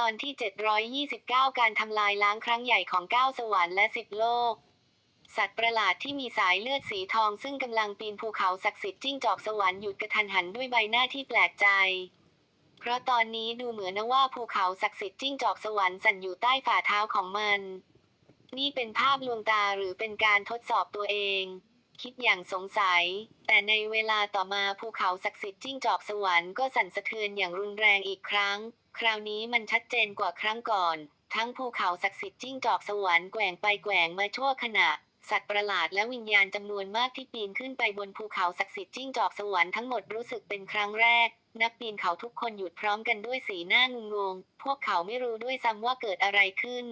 ตอนที่ 729 การทำลายล้างครั้งใหญ่ของ 9 สวรรค์และ 10 โลก สัตว์ประหลาดที่มีสายเลือดสีทองซึ่งกำลังปีนภูเขาศักดิ์สิทธิ์จิ้งจอกสวรรค์หยุดกระทันหันด้วยใบหน้าที่แปลกใจ เพราะตอนนี้ดูเหมือนว่าภูเขาศักดิ์สิทธิ์จิ้งจอกสวรรค์สั่นอยู่ใต้ฝ่าเท้าของมัน นี่เป็นภาพลวงตาหรือเป็นการทดสอบตัวเอง คิดอย่างสงสัย แต่ในเวลาต่อมาภูเขาศักดิ์สิทธิ์จิ้งจอกสวรรค์ก็สั่นสะเทือนอย่างรุนแรงอีกครั้ง คราวนี้มันชัดเจนกว่าครั้งก่อน ทั้งภูเขาศักดิ์สิทธิ์จิ้งจอกสวรรค์แกว่งไปแกว่งมาชั่วขณะ สัตว์ประหลาดและวิญญาณจำนวนมากที่ปีนขึ้นไปบนภูเขาศักดิ์สิทธิ์จิ้งจอกสวรรค์ทั้งหมดรู้สึกเป็นครั้งแรก นักปีนเขาทุกคนหยุดพร้อมกันด้วยสีหน้างุนงง พวกเขาไม่รู้ด้วยซ้ำว่าเกิดอะไรขึ้น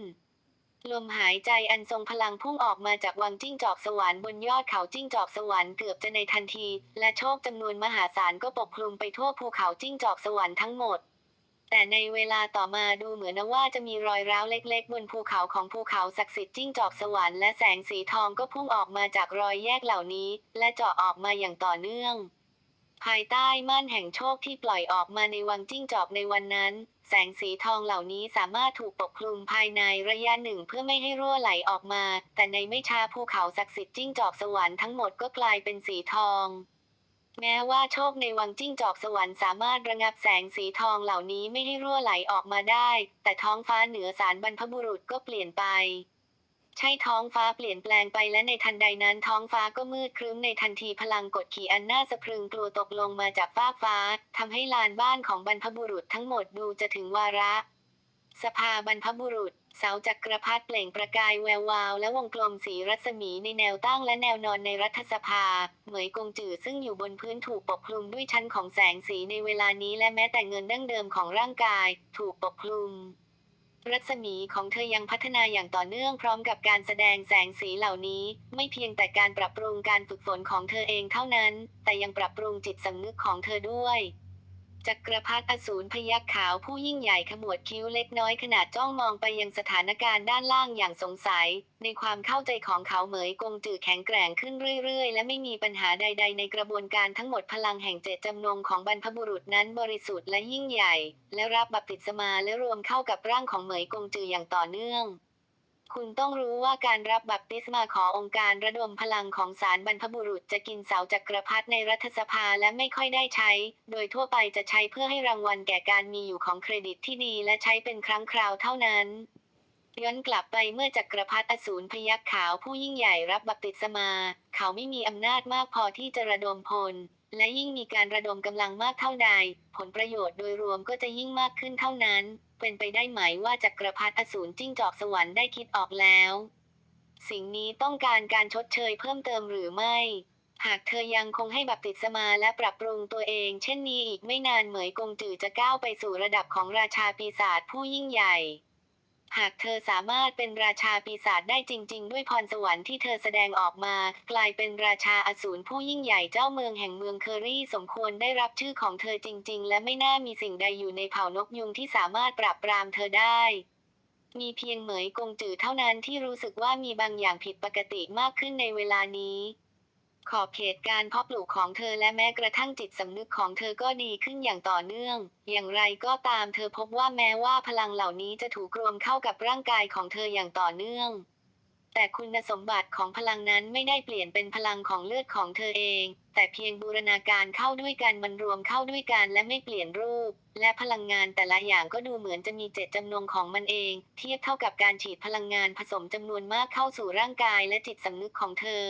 ลมหายใจอันทรงพลังพุ่งออกมาจากวังจิ้งจอกสวรรค์บนยอดเขาจิ้งจอกสวรรค์เกือบจะในทันที และโชคจำนวนมหาศาลก็ปกคลุมไปทั่วภูเขาจิ้งจอกสวรรค์ทั้งหมด แต่ในเวลาต่อมาดูเหมือนว่าจะมีรอยร้าวเล็กๆ บนภูเขาของภูเขาศักดิ์สิทธิ์จิ้งจอกสวรรค์และแสงสีทองก็พุ่งออกมาจากรอยแยกเหล่านี้ และเจาะออกมาอย่างต่อเนื่อง ภายใต้ม่านแห่งโชคที่ปล่อยออกมาในวังจิ้งจอกในวันนั้น แสงสีทองเหล่านี้สามารถถูกปกคลุมภายในระยะหนึ่งเพื่อไม่ให้รั่วไหลออกมา แต่ในไม่ช้าภูเขาศักดิ์สิทธิ์จิ้งจอกสวรรค์ทั้งหมดก็กลายเป็นสีทอง แม้ว่าโชคในวังจิ้งจอกสวรรค์สามารถระงับแสงสีทองเหล่านี้ไม่ให้รั่วไหลออกมาได้ แต่ท้องฟ้าเหนือสารบรรพบุรุษก็เปลี่ยนไป ใช่ท้องฟ้าเปลี่ยนแปลงไปและในทันใดนั้นท้องฟ้าก็มืดครึ้มในทันทีพลังกดขี่อันน่าสะพรึงกลัวตกลงมาจากฟากฟ้าทำให้ลานบ้านของบรรพบุรุษทั้งหมดดูจะถึงวาระ สภาบรรพบุรุษ เสาจักรพรรดิเปล่งประกายแวววาว และวงกลมสีรัศมีในแนวตั้งและแนวนอนในรัฐสภา เหมยกงจือซึ่งอยู่บนพื้นถูกปกคลุมด้วยชั้นของแสงสีในเวลานี้และแม้แต่เงินดั้งเดิมของร่างกาย ถูกปกคลุม รัศมีของเธอยังพัฒนาอย่างต่อเนื่องพร้อมกับการแสดงแสงสีเหล่านี้ ไม่เพียงแต่การปรับปรุงการฝึกฝนของเธอเองเท่านั้น แต่ยังปรับปรุงจิตสำนึกของเธอด้วย จักรพรรดิอสูรพยักขาวผู้ยิ่งใหญ่ขมวดคิ้วเล็กน้อยขณะจ้องมองไปยังสถานการณ์ด้านล่างอย่างสงสัย ในความเข้าใจของเขาเหมยกงจือแข็งแกร่งขึ้นเรื่อยๆ และไม่มีปัญหาใด ๆ ในกระบวนการทั้งหมดพลังแห่งเจตจำนงของบรรพบุรุษนั้นบริสุทธิ์และยิ่งใหญ่ และรับบัพติศมาและรวมเข้ากับร่างของเหมยกงจืออย่างต่อเนื่อง คุณต้องรู้ว่าการรับบัพติศมาขอองค์การระดมพลังของสารบรรพบุรุษจะกินเสาจักรพรรดิในรัฐสภาและไม่ค่อยได้ใช้ โดยทั่วไปจะใช้เพื่อให้รางวัลแก่การมีอยู่ของเครดิตที่ดีและใช้เป็นครั้งคราวเท่านั้นย้อนกลับไปเมื่อจักรพรรดิอสูรพยักขาวผู้ยิ่งใหญ่รับบัพติศมา เขาไม่มีอำนาจมากพอที่จะระดมพล และยิ่งมีการระดมกำลังมากเท่าใด ผลประโยชน์โดยรวมก็จะยิ่งมากขึ้นเท่านั้น เป็นไปได้ไหมว่าจักรพรรดิอสูรจิ้งจอกสวรรค์ได้คิดออกแล้ว สิ่งนี้ต้องการการชดเชยเพิ่มเติมหรือไม่ หากเธอยังคงให้บัพติศมาและปรับปรุงตัวเอง เช่นนี้อีกไม่นานเหมยกงจือจะก้าวไปสู่ระดับของราชาปีศาจผู้ยิ่งใหญ่ หากเธอสามารถเป็นราชาปีศาจได้จริง ๆ ด้วยพรสวรรค์ที่เธอแสดงออกมา กลายเป็นราชาอสูรผู้ยิ่งใหญ่เจ้าเมืองแห่งเมืองเคอรี่สมควรได้รับชื่อของเธอจริง ๆ และไม่น่ามีสิ่งใดอยู่ในเผ่านกยุงที่สามารถปราบปรามเธอได้ มีเพียงเหมยกงจือเท่านั้นที่รู้สึกว่ามีบางอย่างผิดปกติมากขึ้นในเวลานี้ ขอบเขตการเพาะปลูกของเธอและแม้กระทั่งจิตสำนึกของเธอก็ดีขึ้นอย่างต่อเนื่อง อย่างไรก็ตามเธอพบว่าแม้ว่าพลังเหล่านี้จะถูกรวมเข้ากับร่างกายของเธออย่างต่อเนื่อง แต่คุณสมบัติของพลังนั้นไม่ได้เปลี่ยนเป็นพลังของเลือดของเธอเอง แต่เพียงบูรณาการเข้าด้วยกันมันรวมเข้าด้วยกันและไม่เปลี่ยนรูป และพลังงานแต่ละอย่างก็ดูเหมือนจะมีเจตจำนงของมันเอง เทียบเท่ากับการฉีดพลังงานผสมจำนวนมากเข้าสู่ร่างกายและจิตสำนึกของเธอ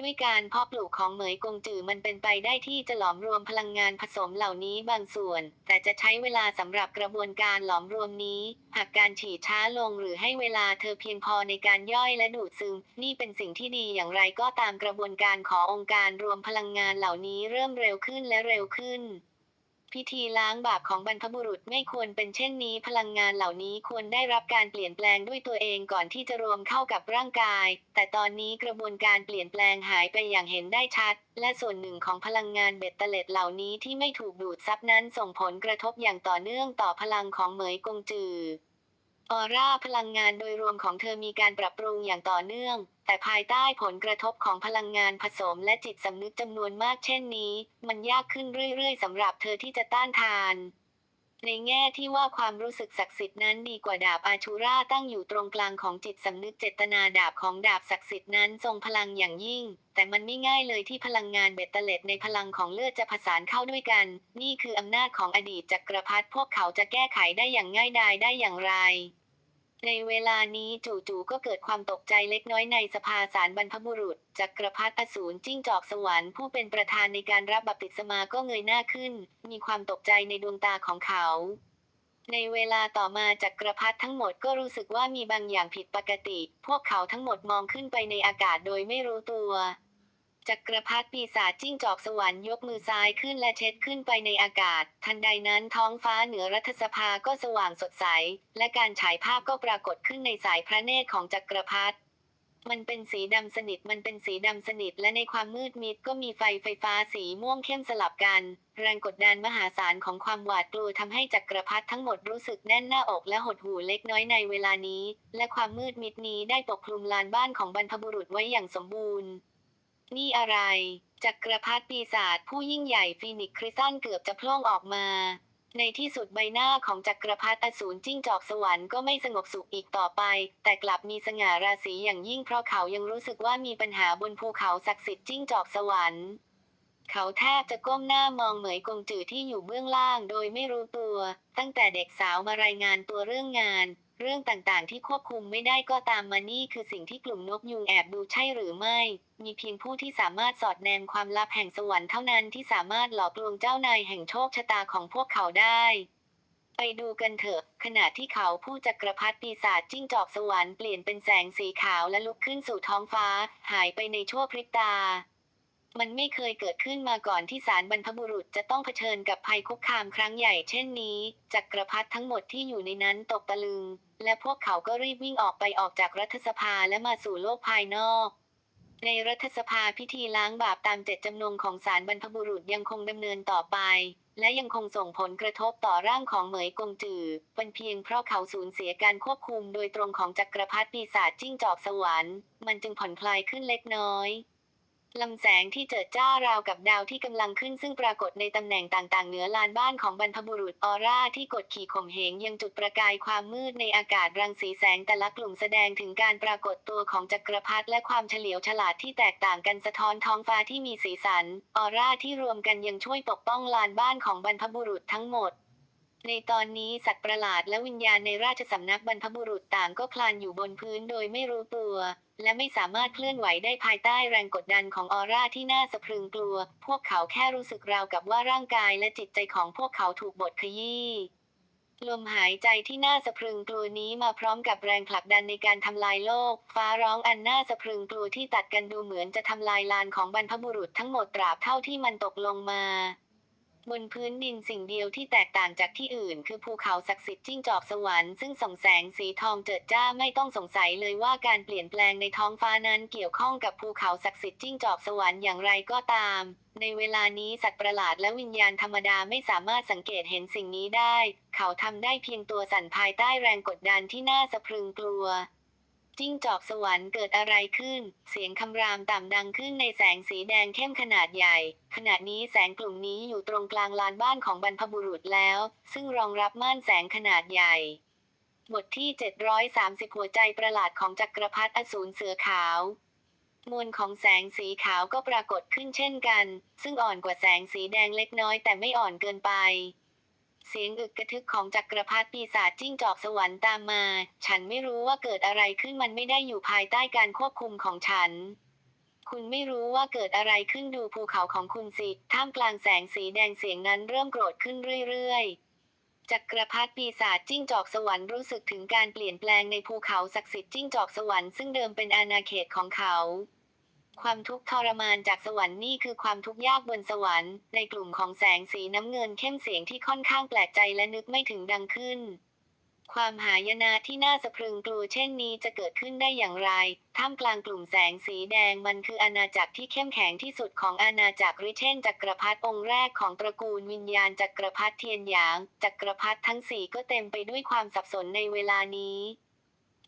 ด้วยการเพาะปลูกของเหมยกงจือมันเป็นไปได้ที่จะหลอมรวมพลังงานผสมเหล่านี้บางส่วน แต่จะใช้เวลาสำหรับกระบวนการหลอมรวมนี้ หากการฉีดช้าลงหรือให้เวลาเธอเพียงพอในการย่อยและดูดซึม นี่เป็นสิ่งที่ดีอย่างไรก็ตามกระบวนการขององค์การรวมพลังงานเหล่านี้เริ่มเร็วขึ้นและเร็วขึ้น พิธีล้างบาปของบรรพบุรุษไม่ควรเป็นเช่นนี้ พลังงานเหล่านี้ควรได้รับการเปลี่ยนแปลงด้วยตัวเองก่อนที่จะรวมเข้ากับร่างกาย แต่ตอนนี้กระบวนการเปลี่ยนแปลงหายไปอย่างเห็นได้ชัด และส่วนหนึ่งของพลังงานเบ็ดเตล็ดเหล่านี้ที่ไม่ถูกดูดซับนั้นส่งผลกระทบอย่างต่อเนื่องต่อพลังของเหมยกงจือ ออร่าพลังงานโดยรวมของเธอมีการปรับปรุงอย่างต่อเนื่อง แต่ภายใต้ผลกระทบของพลังงานผสมและจิตสำนึกจำนวนมากเช่นนี้ มันยากขึ้นเรื่อยๆสำหรับเธอที่จะต้านทาน ในแง่ที่ว่าความรู้สึกศักดิ์สิทธิ์นั้นดีกว่าดาบอาชูราตั้งอยู่ตรงกลางของจิตสำนึกเจตนาดาบของดาบศักดิ์สิทธิ์นั้นทรงพลังอย่างยิ่ง แต่มันไม่ง่ายเลยที่พลังงานเบตเตเลตในพลังของเลือดจะผสานเข้าด้วยกัน นี่คืออำนาจของอดีตจักรพรรดิพวกเขาจะแก้ไขได้อย่างง่ายดายได้อย่างไร ในเวลานี้จู่ๆก็เกิดความตกใจเล็กน้อยในสภาสารบรรพบุรุษจักรพรรดิอสูรจิ้งจอกสวรรค์ผู้เป็นประธานในการรับบัพติศมาก็เงยหน้าขึ้น มีความตกใจในดวงตาของเขา ในเวลาต่อมาจักรพรรดิทั้งหมดก็รู้สึกว่ามีบางอย่างผิดปกติ พวกเขาทั้งหมดมองขึ้นไปในอากาศโดยไม่รู้ตัว จักรพรรดิปีศาจจิ้งจอกสวรรค์ยกมือซ้ายขึ้นและเช็ดขึ้นไปในอากาศ ทันใดนั้นท้องฟ้าเหนือรัฐสภาก็สว่างสดใส และการฉายภาพก็ปรากฏขึ้นในสายพระเนตรของจักรพรรดิมันเป็นสีดำสนิท มันเป็นสีดำสนิท และในความมืดมิดก็มีไฟไฟฟ้าสีม่วงเข้มสลับกัน แรงกดดันมหาศาลของความหวาดกลัวทำให้จักรพรรดิทั้งหมดรู้สึกแน่นหน้าอกและหดหู่เล็กน้อยในเวลานี้ และความมืดมิดนี้ได้ปกคลุมลานบ้านของบรรพบุรุษไว้อย่างสมบูรณ์ นี่อะไร จักรพรรดิปีศาจผู้ยิ่งใหญ่ฟีนิกซ์คริสตันเกือบจะพล่งออกมา ในที่สุดใบหน้าของจักรพรรดิอสูรจิ้งจอกสวรรค์ก็ไม่สงบสุขอีกต่อไป แต่กลับมีสง่าราศีอย่างยิ่งเพราะเขายังรู้สึกว่ามีปัญหาบนภูเขาศักดิ์สิทธิ์จิ้งจอกสวรรค์เขาแทบจะก้มหน้ามองเหมยกงจือที่อยู่เบื้องล่างโดยไม่รู้ตัว ตั้งแต่เด็กสาวมารายงานตัวเรื่องงาน เรื่องต่างๆ ที่ควบคุมไม่ได้ก็ตามมานี่คือสิ่งที่กลุ่มนกยุงแอบดูใช่หรือไม่ มีเพียงผู้ที่สามารถสอดแนมความลับแห่งสวรรค์เท่านั้นที่สามารถหลอกลวงเจ้านายแห่งโชคชะตาของพวกเขาได้ ไปดูกันเถอะ ขณะที่เขาผู้จักรพรรดิปีศาจจิ้งจอกสวรรค์เปลี่ยนเป็นแสงสีขาวและลุกขึ้นสู่ท้องฟ้า หายไปในชั่วพริบตามันไม่เคยเกิดขึ้นมาก่อนที่สารบรรพบุรุษจะต้องเผชิญกับภัยคุกคามครั้งใหญ่เช่นนี้ จักรพรรดิทั้งหมดที่อยู่ในนั้นตกตะลึง และพวกเขาก็รีบวิ่งออกไปออกจากรัฐสภาและมาสู่โลกภายนอก ในรัฐสภาพิธีล้างบาปตามเจตจำนงของสารบรรพบุรุษยังคงดำเนินต่อไป และยังคงส่งผลกระทบต่อร่างของเหมยกงจือเป็นเพียงเพราะเขาสูญเสียการควบคุมโดยตรงของจักรพรรดิปีศาจจิ้งจอกสวรรค์ มันจึงผ่อนคลายขึ้นเล็กน้อย ลำแสงที่เจิดจ้าราวกับดาวที่กำลังขึ้นซึ่งปรากฏในตำแหน่งต่างๆ เหนือลานบ้านของบรรพบุรุษออร่าที่กดขี่ข่มเหงยังจุดประกายความมืดในอากาศรังสีแสงแต่ละกลุ่มแสดงถึงการปรากฏตัวของจักรพรรดิและความเฉลียวฉลาดที่แตกต่างกันสะท้อนท้องฟ้าที่มีสีสัน ออร่าที่รวมกันยังช่วยปกป้องลานบ้านของบรรพบุรุษทั้งหมด ในตอนนี้สัตว์ประหลาดและวิญญาณในราชสำนักบรรพบุรุษต่างก็คลานอยู่บนพื้นโดยไม่รู้ตัว และไม่สามารถเคลื่อนไหวได้ภายใต้แรงกดดันของออร่าที่น่าสะพรึงกลัว พวกเขาแค่รู้สึกราวกับว่าร่างกายและจิตใจของพวกเขาถูกบดขยี้ลมหายใจที่น่าสะพรึงกลัวนี้มาพร้อมกับแรงผลักดันในการทำลายโลก ฟ้าร้องอันน่าสะพรึงกลัวที่ตัดกันดูเหมือนจะทำลายลานของบรรพบุรุษทั้งหมดตราบเท่าที่มันตกลงมา บนพื้นดินสิ่งเดียวที่แตกต่างจากที่อื่น คือภูเขาศักดิ์สิทธิ์จิ้งจอกสวรรค์ซึ่งส่องแสงสีทองเจิดจ้าไม่ต้องสงสัยเลยว่าการเปลี่ยนแปลงในท้องฟ้านั้นเกี่ยวข้องกับภูเขาศักดิ์สิทธิ์จิ้งจอกสวรรค์อย่างไรก็ตาม ในเวลานี้สัตว์ประหลาดและวิญญาณธรรมดาไม่สามารถสังเกตเห็นสิ่งนี้ได้ เขาทำได้เพียงตัวสั่นภายใต้แรงกดดันที่น่าสะพรึงกลัว จิ้งจอกสวรรค์เกิดอะไรขึ้น เสียงคำรามต่ำดังขึ้นในแสงสีแดงเข้มขนาดใหญ่ ขณะนี้แสงกลุ่มนี้อยู่ตรงกลางลานบ้านของบรรพบุรุษแล้ว ซึ่งรองรับม่านแสงขนาดใหญ่ บทที่ 730 หัวใจประหลาดของจักรพรรดิอสูรเสือขาวมวลของแสงสีขาวก็ปรากฏขึ้นเช่นกัน ซึ่งอ่อนกว่าแสงสีแดงเล็กน้อยแต่ไม่อ่อนเกินไป เสียงอึกกระทึกของจักรพรรดิปีศาจจิ้งจอกสวรรค์ตามมา ฉันไม่รู้ว่าเกิดอะไรขึ้นมันไม่ได้อยู่ภายใต้การควบคุมของฉัน คุณไม่รู้ว่าเกิดอะไรขึ้นดูภูเขาของคุณสิ ท่ามกลางแสงสีแดงเสียงนั้นเริ่มโกรธขึ้นเรื่อยๆ จักรพรรดิปีศาจจิ้งจอกสวรรค์รู้สึกถึงการเปลี่ยนแปลงในภูเขาศักดิ์สิทธิ์จิ้งจอกสวรรค์ซึ่งเดิมเป็นอาณาเขตของเขา ความทุกข์ทรมานจากสวรรค์นี่คือความทุกข์ยากบนสวรรค์ ในกลุ่มของแสงสีน้ำเงินเข้มเสียงที่ค่อนข้างแปลกใจและนึกไม่ถึงดังขึ้น ความหายนะที่น่าสะพรึงกลัวเช่นนี้จะเกิดขึ้นได้อย่างไร ท่ามกลางกลุ่มแสงสีแดงมันคืออาณาจักรที่เข้มแข็งที่สุดของอาณาจักรริเช่นจักรพรรดิองค์แรกของตระกูลวิญญาณจักรพรรดิเทียนหยาง จักรพรรดิทั้งสี่ก็เต็มไปด้วยความสับสนในเวลานี้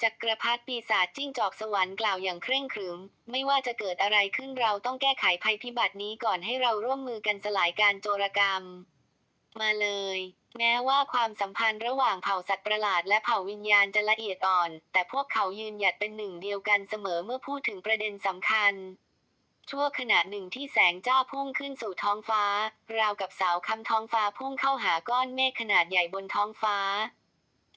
จักรพรรดิปีศาจจิ้งจอกสวรรค์กล่าวอย่างเคร่งขรึม ไม่ว่าจะเกิดอะไรขึ้นเราต้องแก้ไขภัยพิบัตินี้ก่อนให้เราร่วมมือกันสลายการโจรกรรม มาเลย แม้ว่าความสัมพันธ์ระหว่างเผ่าสัตว์ประหลาดและเผ่าวิญญาณจะละเอียดอ่อน แต่พวกเขายืนหยัดเป็นหนึ่งเดียวกันเสมอเมื่อพูดถึงประเด็นสำคัญ ชั่วขณะหนึ่งที่แสงจ้าพุ่งขึ้นสู่ท้องฟ้า ราวกับสาวคำท้องฟ้าพุ่งเข้าหาก้อนเมฆขนาดใหญ่บนท้องฟ้า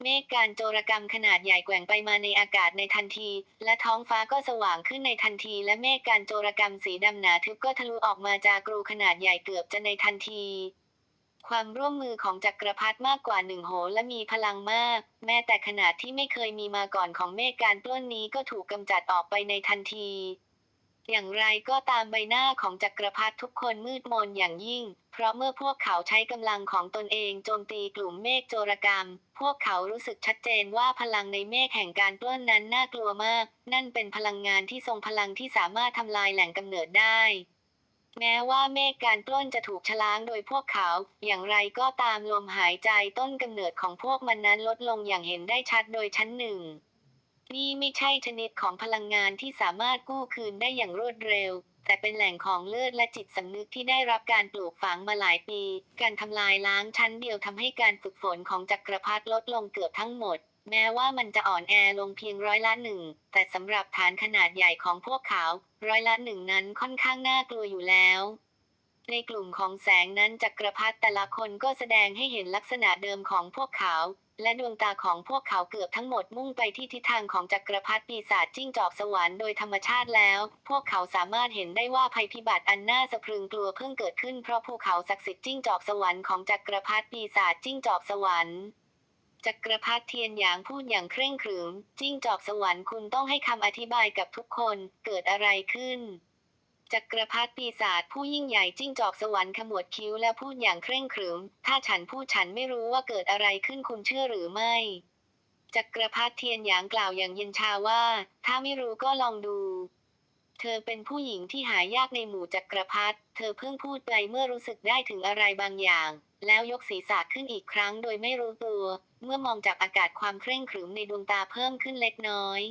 เมฆการโจรกรรมขนาดใหญ่แกว่งไปมาในอากาศในทันที และท้องฟ้าก็สว่างขึ้นในทันที และเมฆการโจรกรรมสีดำหนาทึบก็ทะลุออกมาจากกรูขนาดใหญ่เกือบจะในทันที ความร่วมมือของจักรพรรดิมากกว่าหนึ่งโหและมีพลังมาก แม้แต่ขนาดที่ไม่เคยมีมาก่อนของเมฆการปล้นนี้ก็ถูกกำจัดออกไปในทันที อย่างไรก็ตามใบหน้าของจักรพรรดิทุกคนมืดมนอย่างยิ่ง เพราะเมื่อพวกเขาใช้กำลังของตนเองโจมตีกลุ่มเมฆโจรกรรม พวกเขารู้สึกชัดเจนว่าพลังในเมฆแห่งการปล้นนั้นน่ากลัวมาก นั่นเป็นพลังงานที่ทรงพลังที่สามารถทำลายแหล่งกำเนิดได้แม้ว่าเมฆการปล้นจะถูกชล้างโดยพวกเขา อย่างไรก็ตามลมหายใจต้นกำเนิดของพวกมันนั้นลดลงอย่างเห็นได้ชัดโดยชั้นหนึ่ง นี่ไม่ใช่ชนิดของพลังงานที่สามารถกู้คืนได้อย่างรวดเร็ว แต่เป็นแหล่งของเลือดและจิตสำนึกที่ได้รับการปลูกฝังมาหลายปี การทำลายล้างชั้นเดียวทำให้การฝึกฝนของจักรพรรดิลดลงเกือบทั้งหมด แม้ว่ามันจะอ่อนแอลงเพียงร้อยละหนึ่ง แต่สำหรับฐานขนาดใหญ่ของพวกเขา ร้อยละหนึ่งนั้นค่อนข้างน่ากลัวอยู่แล้วในกลุ่มของแสงนั้นจักรพรรดิแต่ละคนก็แสดงให้เห็นลักษณะเดิมของพวกเขา และดวงตาของพวกเขาเกือบทั้งหมดมุ่งไปที่ทิศทางของจักรพรรดิปีศาจจิ้งจอกสวรรค์โดยธรรมชาติแล้ว พวกเขาสามารถเห็นได้ว่าภัยพิบัติอันน่าสะพรึงกลัวเพิ่งเกิดขึ้นเพราะภูเขาศักดิ์สิทธิ์จิ้งจอกสวรรค์ของจักรพรรดิปีศาจจิ้งจอกสวรรค์จักรพรรดิเทียนหยางพูดอย่างเคร่งขรึมจิ้งจอกสวรรค์คุณต้องให้คำอธิบายกับทุกคนเกิดอะไรขึ้น จักรพรรดิปีศาจผู้ยิ่งใหญ่จิ้งจอกสวรรค์ขมวดคิ้วและพูดอย่างเคร่งขรึม ถ้าฉันพูดฉันไม่รู้ว่าเกิดอะไรขึ้นคุณเชื่อหรือไม่ จักรพรรดิเทียนหยางกล่าวอย่างเย็นชาว่า ถ้าไม่รู้ก็ลองดู เธอเป็นผู้หญิงที่หายากในหมู่จักรพรรดิ เธอเพิ่งพูดไปเมื่อรู้สึกได้ถึงอะไรบางอย่าง แล้วยกศีรษะขึ้นอีกครั้งโดยไม่รู้ตัว เมื่อมองจากอากาศความเคร่งขรึมในดวงตาเพิ่มขึ้นเล็กน้อย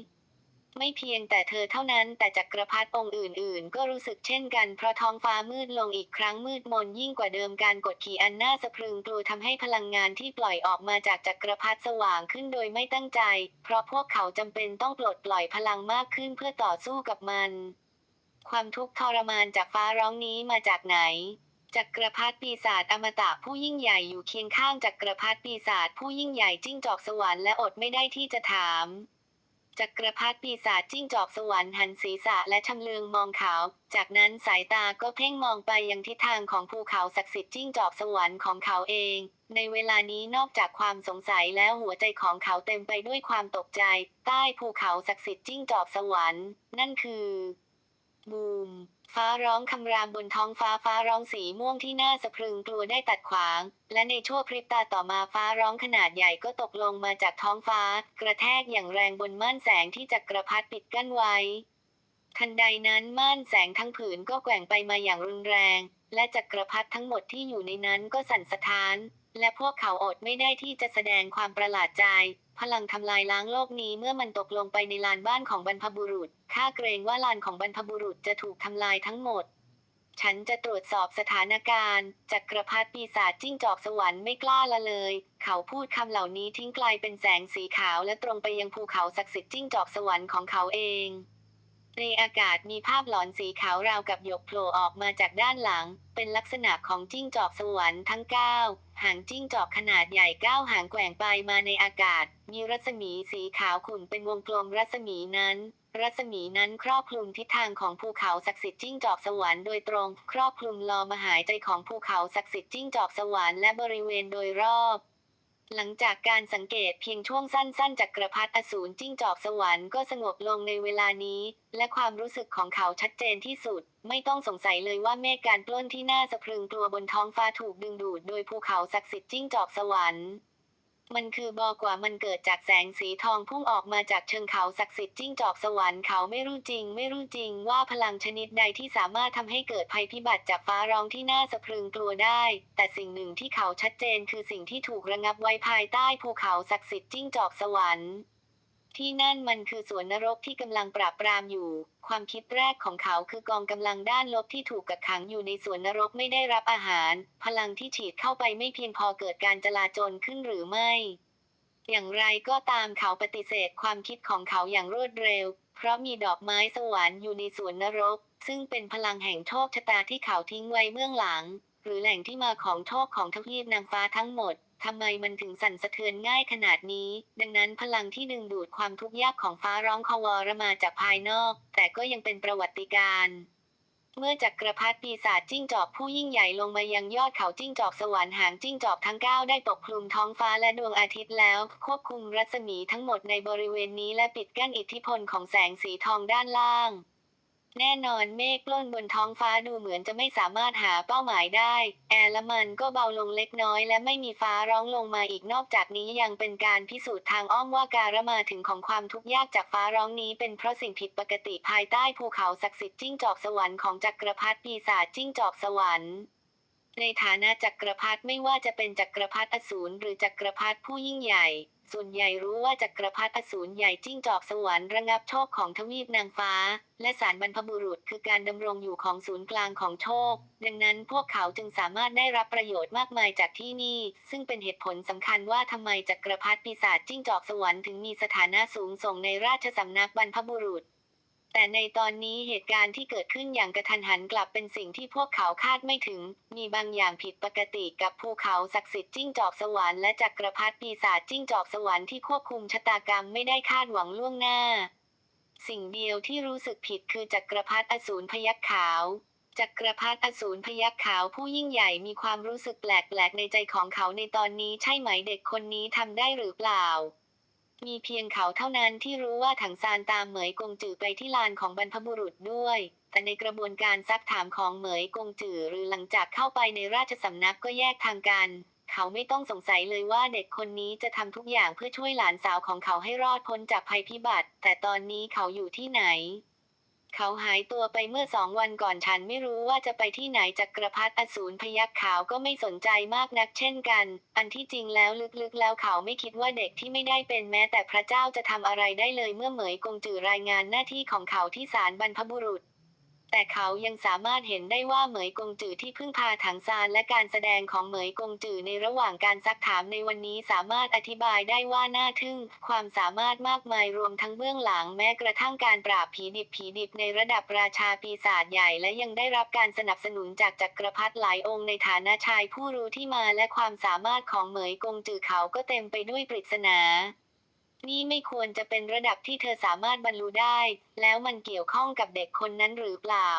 ไม่เพียงแต่เธอเท่านั้นแต่จักรพรรดิองค์อื่น ๆ ก็รู้สึกเช่นกันเพราะท้องฟ้ามืดลงอีกครั้งมืดมนยิ่งกว่าเดิมการกดขี่อันน่าสะพรึงกลัวทำให้พลังงานที่ปล่อยออกมาจากจักรพรรดิสว่างขึ้นโดยไม่ตั้งใจ เพราะพวกเขาจำเป็นต้องปลดปล่อยพลังมากขึ้นเพื่อต่อสู้กับมัน ความทุกข์ทรมานจากฟ้าร้องนี้มาจากไหนจักรพรรดิปีศาจอมตะผู้ยิ่งใหญ่อยู่เคียงข้างจักรพรรดิปีศาจผู้ยิ่งใหญ่จิ้งจอกสวรรค์และอดไม่ได้ที่จะถาม จักรพรรดิปีศาจจิ้งจอกสวรรค์หันศีรษะและชำเลืองมองเขา จากนั้นสายตาก็เพ่งมองไปยังทิศทางของภูเขาศักดิ์สิทธิ์จิ้งจอกสวรรค์ของเขาเอง ในเวลานี้นอกจากความสงสัยแล้วหัวใจของเขาเต็มไปด้วยความตกใจ ใต้ภูเขาศักดิ์สิทธิ์จิ้งจอกสวรรค์ นั่นคือบูม ฟ้าร้องคำรามบนท้องฟ้าฟ้าร้องสีม่วงที่น่าสะพรึงกลัวได้ตัดขวาง และในชั่วพริบตาต่อมาฟ้าร้องขนาดใหญ่ก็ตกลงมาจากท้องฟ้า กระแทกอย่างแรงบนม่านแสงที่จักรพรรดิปิดกั้นไว้ ทันใดนั้นม่านแสงทั้งผืนก็แกว่งไปมาอย่างรุนแรง และจักรพรรดิทั้งหมดที่อยู่ในนั้นก็สั่นสะท้าน และพวกเขาอดไม่ได้ที่จะแสดงความประหลาดใจ พลังทำลายล้างโลกนี้เมื่อมันตกลงไปในลานบ้านของบรรพบุรุษ ข้าเกรงว่าลานของบรรพบุรุษจะถูกทำลายทั้งหมด ฉันจะตรวจสอบสถานการณ์จักรพรรดิปีศาจจิ้งจอกสวรรค์ไม่กล้าละเลย เขาพูดคำเหล่านี้ทิ้งกลายเป็นแสงสีขาวและตรงไปยังภูเขาศักดิ์สิทธิ์จิ้งจอกสวรรค์ของเขาเอง ในอากาศมีภาพหลอนสีขาวราวกับหยกโผล่ออกมาจากด้านหลัง เป็นลักษณะของจิ้งจอกสวรรค์ทั้งเก้าหางจิ้งจอกขนาดใหญ่เก้าหางแกว่งไปมาในอากาศ มีรัศมีสีขาวขุ่นเป็นวงกลมรัศมีนั้น รัศมีนั้นครอบคลุมทิศทางของภูเขาศักดิ์สิทธิ์จิ้งจอกสวรรค์โดยตรง ครอบคลุมลอมหายใจของภูเขาศักดิ์สิทธิ์จิ้งจอกสวรรค์และบริเวณโดยรอบ หลังจากการสังเกตเพียงช่วงสั้นๆจากกระพัดอสูรจิ้งจอกสวรรค์ก็สงบลงในเวลานี้ และความรู้สึกของเขาชัดเจนที่สุด ไม่ต้องสงสัยเลยว่าเมฆการปล้นที่น่าสะพรึงกลัวบนท้องฟ้าถูกดึงดูดโดยภูเขาศักดิ์สิทธิ์จิ้งจอกสวรรค์ มันคือบอกว่ามันเกิดจากแสงสีทองพุ่งออกมาจากเชิงเขาศักดิ์สิทธิ์จิ้งจอกสวรรค์เขาไม่รู้จริง ไม่รู้จริงว่าพลังชนิดใดที่สามารถทำให้เกิดภัยพิบัติจากฟ้าร้องที่น่าสะพรึงกลัวได้ แต่สิ่งหนึ่งที่เขาชัดเจนคือสิ่งที่ถูกระงับไว้ภายใต้ภูเขาศักดิ์สิทธิ์จิ้งจอกสวรรค์ ที่นั่นมันคือสวนนรกที่กำลังปราบปรามอยู่ ความคิดแรกของเขาคือกองกำลังด้านลบที่ถูกกักขังอยู่ในสวนนรกไม่ได้รับอาหาร พลังที่ฉีดเข้าไปไม่เพียงพอเกิดการจลาจลขึ้นหรือไม่ อย่างไรก็ตามเขาปฏิเสธความคิดของเขาอย่างรวดเร็ว เพราะมีดอกไม้สวรรค์อยู่ในสวนนรก ซึ่งเป็นพลังแห่งโชคชะตาที่เขาทิ้งไว้เบื้องหลัง หรือแหล่งที่มาของโชคของทวีปนางฟ้าทั้งหมด ทำไมมันถึงสั่นสะเทือนง่ายขนาดนี้ ดังนั้นพลังที่ดึงดูดความทุกข์ยากของฟ้าร้องคอวอระมาจากภายนอก แต่ก็ยังเป็นประวัติการเมื่อจักรพรรดิปีศาจจิ้งจอกผู้ยิ่งใหญ่ลงมายังยอดเขาจิ้งจอกสวรรค์หางจิ้งจอกทั้งเก้าได้ปกคลุมท้องฟ้าและดวงอาทิตย์แล้ว ควบคุมรัศมีทั้งหมดในบริเวณนี้และปิดกั้นอิทธิพลของแสงสีทองด้านล่าง แน่นอนเมฆปล้นบนท้องฟ้าดูเหมือนจะไม่สามารถหาเป้าหมายได้ แอร์ละมันก็เบาลงเล็กน้อยและไม่มีฟ้าร้องลงมาอีกนอกจากนี้ยังเป็นการพิสูจน์ทางอ้อมว่าการมาถึงของความทุกข์ยากจากฟ้าร้องนี้เป็นเพราะสิ่งผิดปกติภายใต้ภูเขาศักดิ์สิทธิ์จิ้งจอกสวรรค์ของจักรพรรดิปีศาจจิ้งจอกสวรรค์ในฐานะจักรพรรดิไม่ว่าจะเป็นจักรพรรดิอสูรหรือจักรพรรดิผู้ยิ่งใหญ่ ส่วนใหญ่รู้ว่าจักรพรรดิอสูรใหญ่จิ้งจอกสวรรค์ระงับโชคของทวีปนางฟ้า และสารบรรพบุรุษคือการดำรงอยู่ของศูนย์กลางของโชค ดังนั้นพวกเขาจึงสามารถได้รับประโยชน์มากมายจากที่นี่ ซึ่งเป็นเหตุผลสำคัญว่าทำไมจักรพรรดิปีศาจจิ้งจอกสวรรค์ถึงมีสถานะสูงส่งในราชสำนักบรรพบุรุษ แต่ในตอนนี้เหตุการณ์ที่เกิดขึ้นอย่างกระทันหันกลับเป็นสิ่งที่พวกเขาคาดไม่ถึง มีบางอย่างผิดปกติกับภูเขาศักดิ์สิทธิ์จิ้งจอกสวรรค์และจักรพรรดิปีศาจจิ้งจอกสวรรค์ที่ควบคุมชะตากรรมไม่ได้คาดหวังล่วงหน้า สิ่งเดียวที่รู้สึกผิดคือจักรพรรดิอสูรพยัคฆ์ขาวจักรพรรดิอสูรพยัคฆ์ขาวผู้ยิ่งใหญ่มีความรู้สึกแปลกๆในใจของเขาในตอนนี้ใช่ไหมเด็กคนนี้ทำได้หรือเปล่า มีเพียงเขาเท่านั้นที่รู้ว่าถังซานตามเหมยกงจือไปที่ลานของบรรพบุรุษด้วย แต่ในกระบวนการซักถามของเหมยกงจือหรือหลังจากเข้าไปในราชสำนักก็แยกทางกัน เขาไม่ต้องสงสัยเลยว่าเด็กคนนี้จะทำทุกอย่างเพื่อช่วยหลานสาวของเขาให้รอดพ้นจากภัยพิบัติ แต่ตอนนี้เขาอยู่ที่ไหน เขาหายตัวไปเมื่อสองวันก่อนฉันไม่รู้ว่าจะไปที่ไหนจักรพรรดิอสูรพยัคฆ์ขาวก็ไม่สนใจมากนักเช่นกัน อันที่จริงแล้วลึกๆแล้วเขาไม่คิดว่าเด็กที่ไม่ได้เป็นแม้แต่พระเจ้าจะทำอะไรได้เลยเมื่อเหมยกงจือรายงานหน้าที่ของเขาที่ศาลบรรพบุรุษ แต่เขายังสามารถเห็นได้ว่าเหมยกงจือที่พึ่งพาถังซานและการแสดงของเหมยกงจือในระหว่างการซักถามในวันนี้สามารถอธิบายได้ว่าน่าทึ่ง ความสามารถมากมายรวมทั้งเบื้องหลังแม้กระทั่งการปราบผีดิบผีดิบในระดับราชาปีศาจใหญ่และยังได้รับการสนับสนุนจากจักรพรรดิหลายองค์ในฐานะชายผู้รู้ที่มาและความสามารถของเหมยกงจือเขาก็เต็มไปด้วยปริศนา นี่ไม่ควรจะเป็นระดับที่เธอสามารถบรรลุได้ แล้วมันเกี่ยวข้องกับเด็กคนนั้นหรือเปล่า